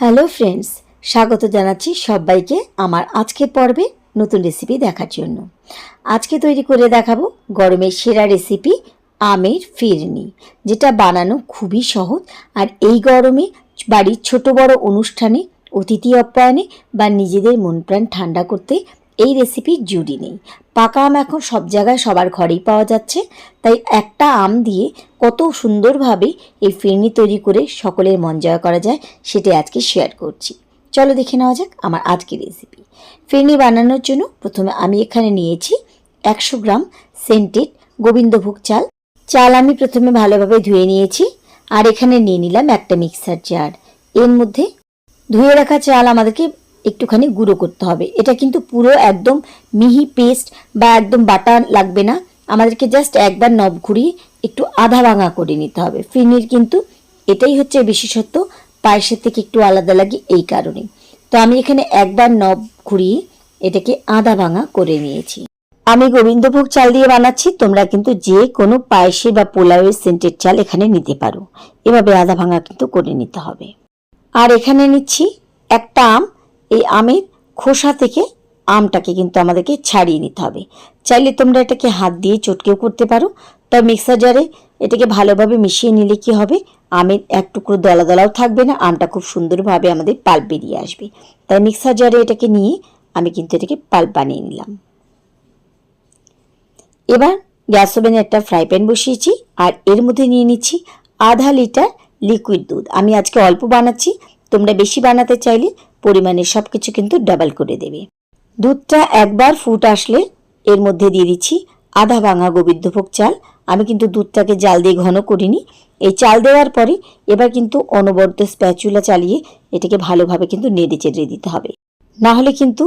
Hello friends, স্বাগত জানাচ্ছি সবাইকে আমার আজকে পর্বে নতুন রেসিপি দেখার জন্য। আজকে তৈরি করে দেখাবো গরমের সেরা রেসিপি আমের ফিরনি, যেটা বানানো খুবই সহজ আর এই গরমে বাড়ির ছোট বড় অনুষ্ঠানে, অতিথি আপ্যায়নে বা নিজেদের মন প্রাণ ঠান্ডা করতে এই রেসিপির জুড়ি নেই। পাকা আম এখন সব জায়গায় সবার ঘরেই পাওয়া যাচ্ছে। তাই একটা আম দিয়ে কত সুন্দরভাবে এই ফিরনি তৈরি করে সকলের মন জয় করা যায়, সেটাই আজকে শেয়ার করছি। চলো দেখে নেওয়া যাক আমার আজকের রেসিপি ফিরনি বানানোর জন্য প্রথমে আমি এখানে নিয়েছি একশো গ্রাম সেন্টেড গোবিন্দভোগ চাল। চাল আমি প্রথমে ভালোভাবে ধুয়ে নিয়েছি আর এখানে নিয়ে নিলাম একটা মিক্সার জার এর মধ্যে ধুয়ে রাখা চাল আমাদেরকে একটুখানি গুঁড়ো করতে হবে। এটা কিন্তু পুরো একদম মিহি পেস্ট বা একদম বাটা লাগবে না। আমাদেরকে জাস্ট একবার নব ঘুরিয়ে একটু আধা ভাঙা করে নিতে হবে। ফিরনির কিন্তু এটাই হচ্ছে বিশেষত্ব। পায়েসের থেকে একটু আলাদা লাগে এই কারণে। তো আমি এখানে একবার নব ঘুরিয়ে এটাকে আধা ভাঙা করে নিয়েছি। আমি গোবিন্দভোগ চাল দিয়ে বানাচ্ছি। তোমরা কিন্তু যে কোনো পায়েসে বা পোলাওয়ের সেন্টের চাল এখানে নিতে পারো। এভাবে আধা ভাঙা কিন্তু করে নিতে হবে। আর এখানে নিচ্ছি একটা আম। এই আমের খোসা থেকে আমটাকে কিন্তু আমাদেরকে ছাড়িয়ে নিতে হবে। চাইলে তোমরা এটাকে হাত দিয়ে চটকেও করতে পারো। তবে মিক্সার জারে এটাকে ভালোভাবে মিশিয়ে নিলে কি হবে? আমের এক টুকরো দলা দলাও থাকবে না, আমটা খুব সুন্দরভাবে আমাদের পাল্প বেরিয়ে আসবে। তাই মিক্সার জারে এটাকে নিয়ে আমি কিন্তু এটাকে পাল্প বানিয়ে নিলাম। এবার গ্যাস ওভেনে একটা ফ্রাই প্যান বসিয়েছি আর এর মধ্যে নিয়ে নিচ্ছি আধা লিটার লিকুইড দুধ। আমি আজকে অল্প বানাচ্ছি, তোমরা বেশি বানাতে চাইলে পরিমাণের সব কিছু কিন্তু ডাবল করে দেবে। দুধটা একবার ফুট আসলে এর মধ্যে দিয়ে দিচ্ছি আধা ভাঙা গোবিন্দভোগ চাল। আমি কিন্তু দুধটাকে জাল দিয়ে ঘন করিনি। এই চাল দেওয়ার পরে এবার কিন্তু অনবরত স্প্যাচুলা চালিয়ে এটাকে ভালোভাবে কিন্তু নেড়ে চেড়ে দিতে হবে। না হলে কিন্তু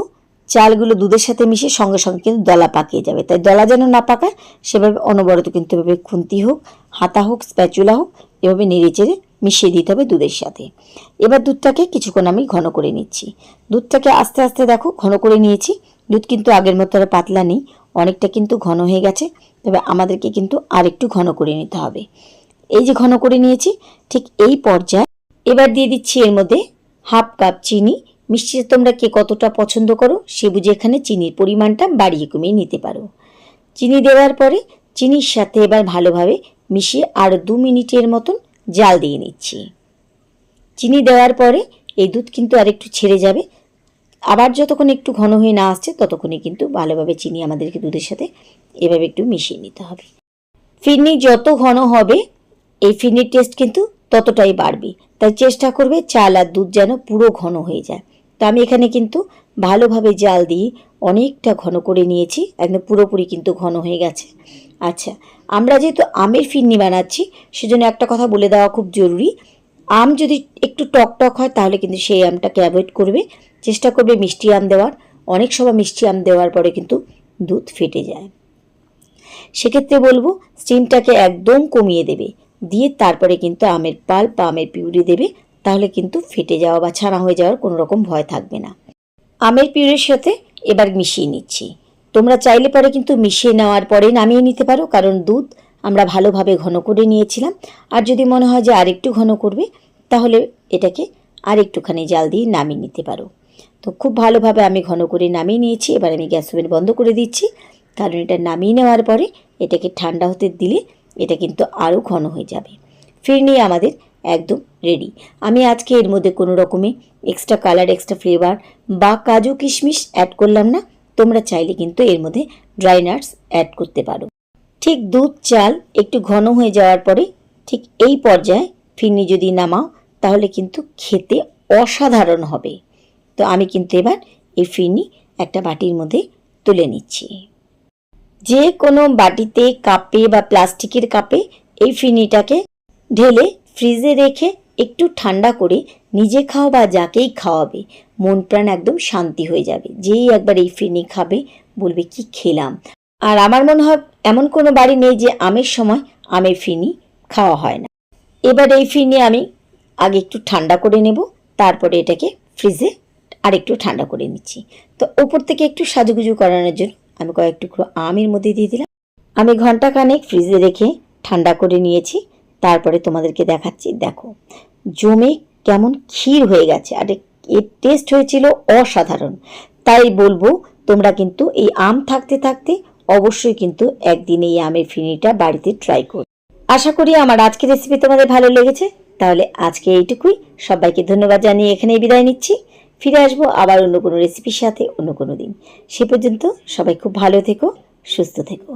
চালগুলো দুধের সাথে মিশে সঙ্গে সঙ্গে কিন্তু দলা পাকিয়ে যাবে। তাই দলা যেন না পাকায়, সেভাবে অনবরত কিন্তু এভাবে খুন্তি হোক, হাতা হোক, স্প্যাচুলা হোক, এভাবে নেড়ে চেড়ে মিশিয়ে দিতে হবে দুধের সাথে। এবার দুধটাকে কিছুক্ষণ আমি ঘন করে নিচ্ছি। দুধটাকে আস্তে আস্তে দেখো, ঘন করে নিয়েছি। দুধ কিন্তু আগের মতো আর পাতলা নেই, অনেকটা কিন্তু ঘন হয়ে গেছে। তবে আমাদেরকে কিন্তু আরেকটু ঘন করে নিতে হবে। এই যে ঘন করে নিয়েছি, ঠিক এই পর্যায়ে এবার দিয়ে দিচ্ছি এর মধ্যে হাফ কাপ চিনি। মিষ্টি তোমরা কে কতটা পছন্দ করো, সে বুঝে এখানে চিনির পরিমাণটা বাড়িয়ে কমিয়ে নিতে পারো। চিনি দেওয়ার পরে চিনির সাথে এবার ভালোভাবে মিশিয়ে আরও দু মিনিটের মতন জাল দিয়ে নিচ্ছি। চিনি দেওয়ার পরে এই দুধ কিন্তু আর একটু ছেড়ে যাবে। আবার যতক্ষণ একটু ঘন হয়ে না আসছে ততক্ষণে কিন্তু ভালোভাবে চিনি আমাদেরকে দুধের সাথে এভাবে একটু মিশিয়ে নিতে হবে। ফিরনি যত ঘন হবে, এই ফিরনির টেস্ট কিন্তু ততটাই বাড়বে। তাই চেষ্টা করবে চাল আর দুধ যেন পুরো ঘন হয়ে যায়। তো আমি এখানে কিন্তু ভালোভাবে জাল দিয়ে অনেকটা ঘন করে নিয়েছি। একদম পুরোপুরি কিন্তু ঘন হয়ে গেছে। আচ্ছা আমরা যেহেতু আমের ফিরনি বানাচ্ছি, সেজন্য একটা কথা বলে দেওয়া খুব জরুরি। আম যদি একটু টক টক হয়, তাহলে কিন্তু সেই আমটাকে অ্যাভয়েড করবে। চেষ্টা করবে মিষ্টি আম দেওয়ার। অনেক সময় মিষ্টি আম দেওয়ার পরে কিন্তু দুধ ফেটে যায়। সেক্ষেত্রে বলব স্টিমটাকে একদম কমিয়ে দেবে। দিয়ে তারপরে কিন্তু আমের পাল্প বা আমের পিউরি দেবে। তাহলে কিন্তু ফেটে যাওয়া বা ছানা হয়ে যাওয়ার কোনো রকম ভয় থাকবে না। আমের পিউরির সাথে এবার মিশিয়ে নিচ্ছি। তোমরা চাইলে পরে কিন্তু মিশিয়ে নেওয়ার পরে নামিয়ে নিতে পারো, কারণ দুধ আমরা ভালোভাবে ঘন করে নিয়েছিলাম। আর যদি মনে হয় যে আরেকটু ঘন করবে, তাহলে এটাকে আর একটুখানি জাল দিয়ে নামিয়ে নিতে পারো। তো খুব ভালোভাবে আমি ঘন করে নামিয়ে নিয়েছি। এবার আমি গ্যাস ওভেন বন্ধ করে দিচ্ছি। কারণ এটা নামিয়ে নেওয়ার পরে এটাকে ঠান্ডা হতে দিলে এটা কিন্তু আরও ঘন হয়ে যাবে। ফিরনি আমাদের একদম রেডি। আমি আজকে এর মধ্যে কোনো রকমে এক্সট্রা কালার এক্সট্রা ফ্লেভার বা কাজু কিশমিশ অ্যাড করলাম না। তোমরা চাইলে কিন্তু এর মধ্যে ড্রাই নাটস অ্যাড করতে পারো। ঠিক দুধ, চাল একটু ঘন হয়ে যাওয়ার পরে ঠিক এই পর্যায়ে ফিরনি যদি নামাও, তাহলে কিন্তু খেতে অসাধারণ হবে। তো আমি কিন্তু এবার এই ফিরনি একটা বাটির মধ্যে তুলে নিচ্ছি। যে কোনো বাটিতে কাপে বা প্লাস্টিকের কাপে এই ফিরনিটাকে ঢেলে ফ্রিজে রেখে একটু ঠান্ডা করে নিজে খাও বা যাকেই খাওয়াবে, মন প্রাণ একদম শান্তি হয়ে যাবে। যেই একবার এই ফিরনি খাবে, বলবে, কি খেলাম? আর আমার মনে হয় এমন কোনো বাড়ি নেই যে আমের সময় আমের ফিরনি খাওয়া হয় না। এবার এই ফিরনি আমি আগে একটু ঠান্ডা করে নেব, তারপরে এটাকে ফ্রিজে আর একটু ঠান্ডা করে নিচ্ছি। তো ওপর থেকে একটু সাজুগুজু করানোর জন্য আমি কয়েক টুকরো আমের মধ্যে দিয়ে দিলাম। আমি ঘণ্টা খানেক ফ্রিজে রেখে ঠান্ডা করে নিয়েছি। তারপরে তোমাদেরকে দেখাচ্ছি। দেখো জমে কেমন ক্ষীর হয়ে গেছে। আর এর টেস্ট হয়েছিল অসাধারণ। তাই বলব, তোমরা কিন্তু এই আম থাকতে থাকতে অবশ্যই কিন্তু একদিন এই আমের ফিনিটা বাড়িতে ট্রাই করো। আশা করি আমার আজকের রেসিপি তোমাদের ভালো লেগেছে। তাহলে আজকে এইটুকুই। সবাইকে ধন্যবাদ জানিয়ে এখানেই বিদায় নিচ্ছি। ফিরে আসব আবার অন্য কোনো রেসিপির সাথে অন্য কোনো দিন। সে পর্যন্ত সবাই খুব ভালো থেকো, সুস্থ থেকো।